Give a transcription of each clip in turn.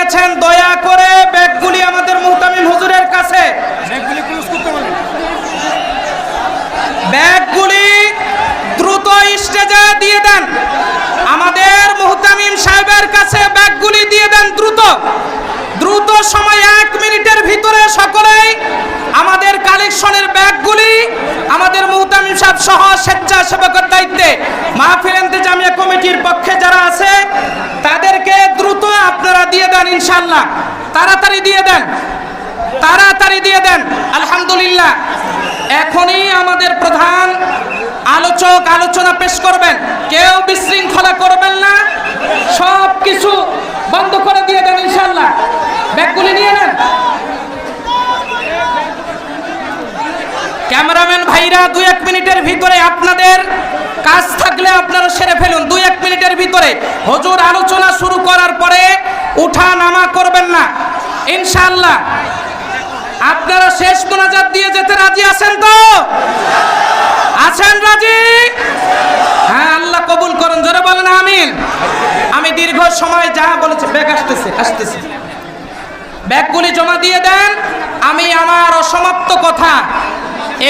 নিয়েছেন দয়া করে ব্যাগগুলি আমাদের মুহতামিম হুজুরের কাছে। ব্যাগগুলি দ্রুত স্টেজে দিয়ে দেন। আমাদের মুহতামিম সাহেবের কাছে ব্যাগগুলি দিয়ে দেন দ্রুত। দ্রুত সময় এক মিনিটের ভিতরে সকলেই আমাদের কালেকশনের ব্যাগগুলি আমাদের মুহতামিম সাহেব সহ স্বেচ্ছাসেবকের দায়িত্বে মাহফিল জামিয়া কমিটির পক্ষে যারা আছে, তাদেরকে দ্রুত আপনারা দিয়ে দেন ইনশাল্লাহ তাড়াতাড়ি দিয়ে দেন। তাড়াতাড়ি দিয়ে দেন। আলহামদুলিল্লাহ। এখনই আমাদের প্রধান আলোচক আলোচনা পেশ করবেন। কেউ বিশৃঙ্খলা করবেন না সব কিছু বন্ধ করে দিয়ে দেন ইনশাল্লাহ ব্যাগগুলি নিয়ে নেন ক্যামেরাম্যান ভাইরা, দুই এক মিনিটের ভিতরে আপনাদের কাজ থাকলে আপনারা সেরে ফেলুন। দুই এক মিনিটের ভিতরে হজুর আলোচনা শুরু করার পরে উঠা নামা করবেন না। ইনশাআল্লাহ। আপনারা শেষ মোনাজাত দিয়ে যেতে রাজি আছেন তো? আছেন রাজি? হ্যাঁ আল্লাহ কবুল করুন, জোরে বলেন আমিন। আমি দীর্ঘ সময় যা বলেছি, ব্যাগ আসতেছে আসতেছে। ব্যাগগুলি জমা দিয়ে দেন। আমি আমার অসমাপ্ত কথা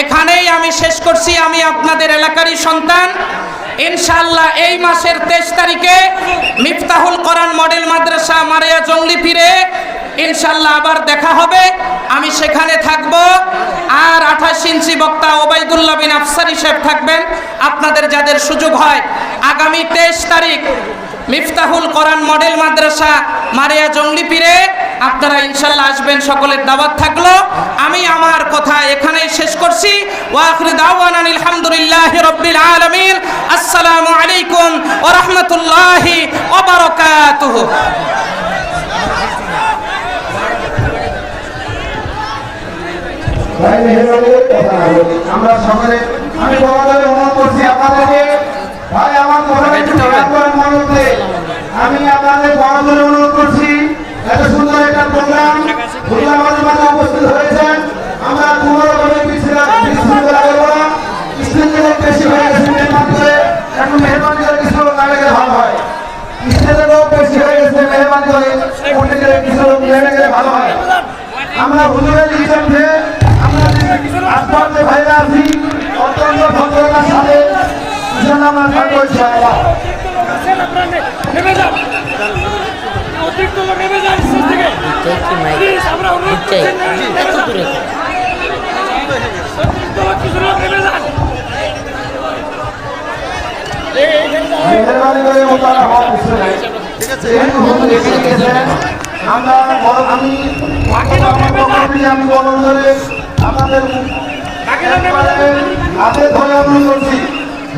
এখানেই আমি শেষ করছি। আমি আপনাদের এলাকারই সন্তান। ইনশাল্লাহ এই মাসের তেইশ তারিখে মিফতাহুল কোরআন মডেল মাদ্রাসা মারিয়া জঙ্গলি ফিরে ইনশাল্লাহ আবার দেখা হবে। আমি সেখানে থাকব। আর আঠাশ ইঞ্চি বক্তা ওবায়দুল্লাহ বিন আফসারি সাহেব থাকবেন। আপনাদের যাদের সুযোগ হয়, আগামী তেইশ তারিখ মিফতাহুল কোরআন মডেল মাদ্রাসা মারিয়া জঙ্গলি পীরে আপনারা ইনশাল্লাহ আসবেন সকলের দাওয়াত থাকল। আমি আমার কথা এখানেই শেষ করছি। ওয়াখরি দাওয়ান আলহামদুলিল্লাহ রব্বিল আলামিন। আসসালামু আলাইকুম ওয়া রাহমাতুল্লাহি। আমরা সকলে আমি বড়দের অনুরোধ করছি আপনাদেরকে। ভাই আমার কথা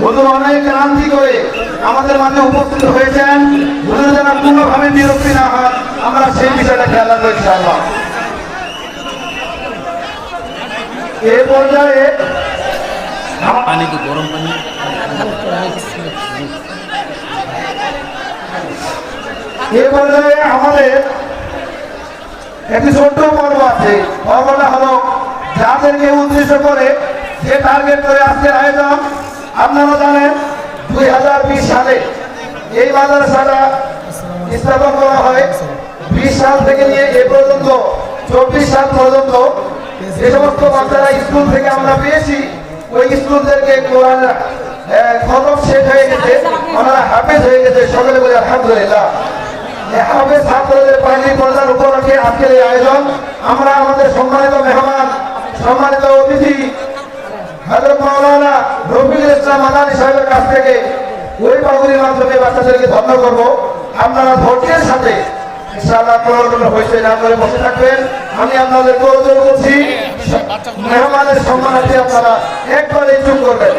আমরা অনেক ক্রান্তি করে আমাদের মাঝে উপস্থিত হয়েছেন। হুজুর যেন কোনোভাবে বিরক্তি না হয়। আমরা সেই বিষয়টা খেয়াল রাখব ইনশাআল্লাহ। এ পর্যায়ে পানি কি গরম পানি? এ পর্যায়ে আমাদের একটি ছোট্ট পর্ব আছে। পর্বটা হলো যাদেরকে উদ্দেশ্য করে যে টার্গেট করে আজকের আয়োজন আপনারা জানেন দুই হাজার বিশ সালে এই মাদ্রাসাটা স্থাপন করা হয়। বিশ সাল থেকে নিয়ে এ পর্যন্ত, চব্বিশ সাল পর্যন্ত যে সমস্ত বাচ্চারা স্কুল থেকে আমরা পেয়েছি, ওই স্কুলদেরকে কোরআন খতম শেষ হয়ে গেছে ওনারা হাফেজ হয়ে গেছে, সকলে বলে আলহামদুলিল্লাহ। এভাবে ছাত্রদের পানি পর্দার উপলক্ষে আজকের এই আয়োজন। আমরা আমাদের সম্মানিত মেহমান, সম্মানিত অতিথি, হজরত মাওলানা রফিকুল ইসলাম সাহেবের কাছ থেকে ওই মাধ্যমে বাচ্চাদেরকে ধন্য করব। আপনারা ধৈর্যের সাথে ইনশাআল্লাহ কোনো কোনো হয়েছে না করে বসে থাকবেন। আমি আপনাদের করছি মেহমানের সম্মানার্থে আপনারা একবারে চুপ করবেন।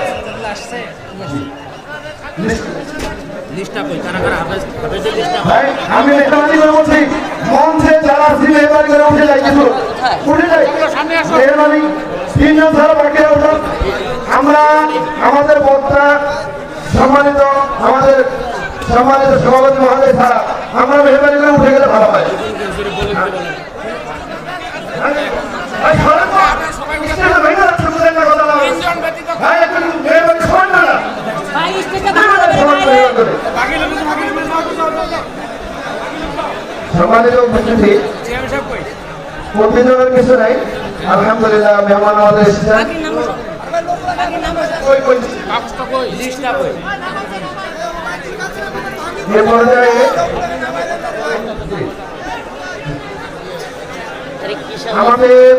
লিস্টটা কই? কারা কারা? হাফেজ হাফেজের লিস্টটা ভাই আমি মেহরবানি করে বলছি মঞ্চে যারা আছে মেহরবানি করে উঠে যাই কিছু উঠে যাই মেহরবানি তিনজন ছাড়া বাকিরা আমরা আমাদের বক্তা সম্মানিত আমাদের সম্মানিত সভাপতি মহোদয় ছাড়া আমরা মেহরবানি করে উঠে গেলে ভালো হয়। সম্মানিত উপস্থিতি প্রতিজনের কিছু নাই। আলহামদুলিল্লাহ মেহমান আমাদের এসেছেন। কই, কই? লিস্টটা কই? এ পর্যায়ে আরে কি সব আমাদের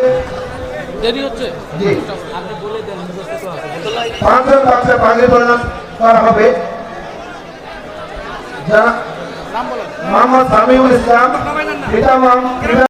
দেরি হচ্ছে? জি। আপনি বলে দেন মুখস্থ তো আছে পাঁচজন বাচ্চা পাগড়ি পরিধান করা হবে। যারা মোহাম্মদ সামিউল ইসলাম পিতামাম